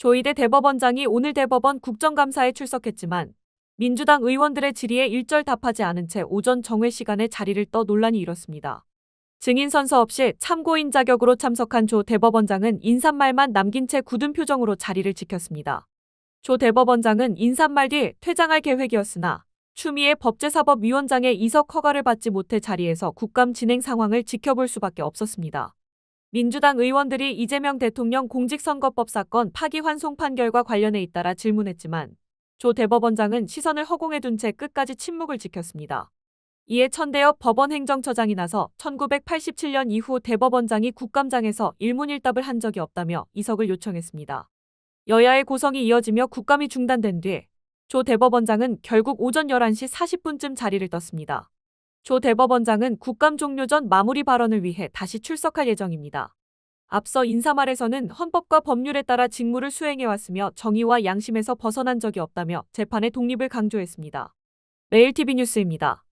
조희대 대법원장이 오늘 대법원 국정감사에 출석했지만 민주당 의원들의 질의에 일절 답하지 않은 채 오전 정회 시간에 자리를 떠 논란이 일었습니다. 증인 선서 없이 참고인 자격으로 참석한 조 대법원장은 인사말만 남긴 채 굳은 표정으로 자리를 지켰습니다. 조 대법원장은 인사말 뒤 퇴장할 계획이었으나 추미애 법제사법위원장의 이석 허가를 받지 못해 자리에서 국감 진행 상황을 지켜볼 수밖에 없었습니다. 민주당 의원들이 이재명 대통령 공직선거법 사건 파기환송 판결과 관련해 잇따라 질문했지만 조 대법원장은 시선을 허공에 둔 채 끝까지 침묵을 지켰습니다. 이에 천대엽 법원 행정처장이 나서 1987년 이후 대법원장이 국감장에서 일문일답을 한 적이 없다며 이석을 요청했습니다. 여야의 고성이 이어지며 국감이 중단된 뒤 조 대법원장은 결국 오전 11시 40분쯤 자리를 떴습니다. 조 대법원장은 국감 종료 전 마무리 발언을 위해 다시 출석할 예정입니다. 앞서 인사말에서는 헌법과 법률에 따라 직무를 수행해왔으며 정의와 양심에서 벗어난 적이 없다며 재판의 독립을 강조했습니다. 매일TV 뉴스입니다.